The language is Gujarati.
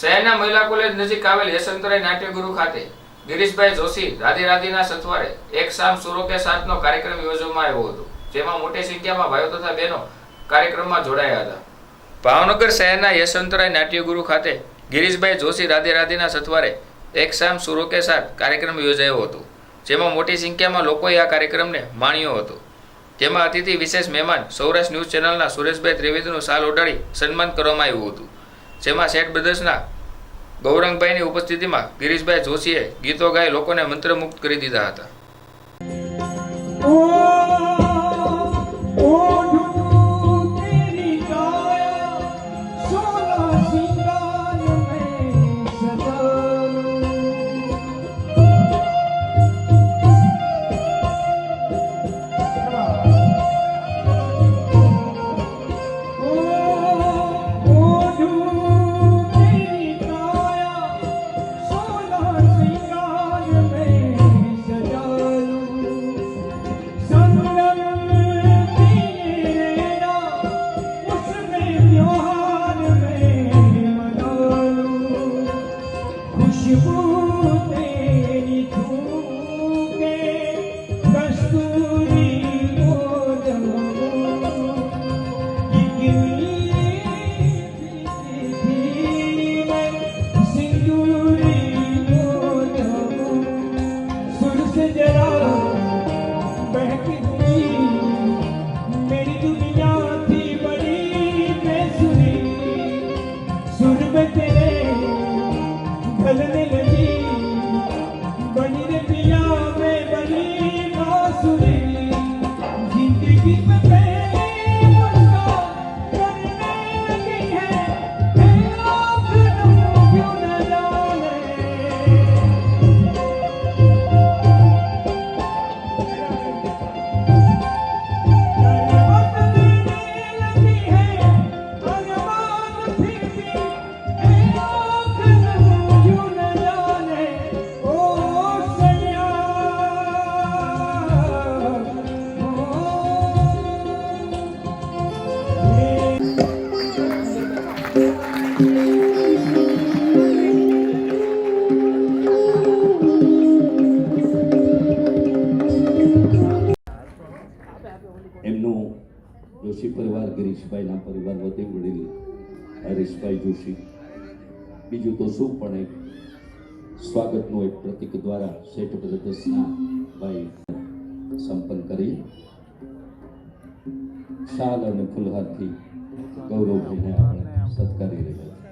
શહેરના મહિલા કોલેજ નજીક આવેલ યશવંતરાય નાટ્યગુરુ ખાતે ગિરીશભાઈ જોશી રાધે રાધીના સથવારે એક સામ સુરો કે સાતનો કાર્યક્રમ યોજવામાં આવ્યો હતો, જેમાં મોટી સંખ્યામાં ભાઈઓ તથા બહેનો કાર્યક્રમમાં જોડાયા હતા. ભાવનગર શહેરના યશવંતરાય નાટ્યગુરુ ખાતે ગિરીશભાઈ જોશી રાધે રાધેના સથવારે એક સામ સુરો કે સાત કાર્યક્રમ યોજાયો હતો, જેમાં મોટી સંખ્યામાં લોકોએ આ કાર્યક્રમને માણ્યો હતો. જેમાં અતિથિ વિશેષ મહેમાન સૌરાષ્ટ્ર ન્યૂઝ ચેનલના સુરેશભાઈ ત્રિવેદીનું સાલ ઓઢાડી સન્માન કરવામાં આવ્યું હતું. જેમાં શેઠ બ્રદર્સના ગૌરંગભાઈની ઉપસ્થિતિમાં ગિરીશભાઈ જોશીએ ગીતો ગાઈ લોકોને મંત્રમુગ્ધ કરી દીધા હતા. General. Keep Baby, baby. Joshi પરિવાર ગિરીશભાઈના પરિવાર વતી વડીલ હરીશભાઈ જોશી. બીજું તો શું પણ એક સ્વાગતનું એક પ્રતિક દ્વારા શેઠ પ્રદર્શના ભાઈ સંપન્ન કરી. શાલ અને ફુલહારથી ગૌરવભાઈને આપણે સત્કારી રહ્યા છીએ.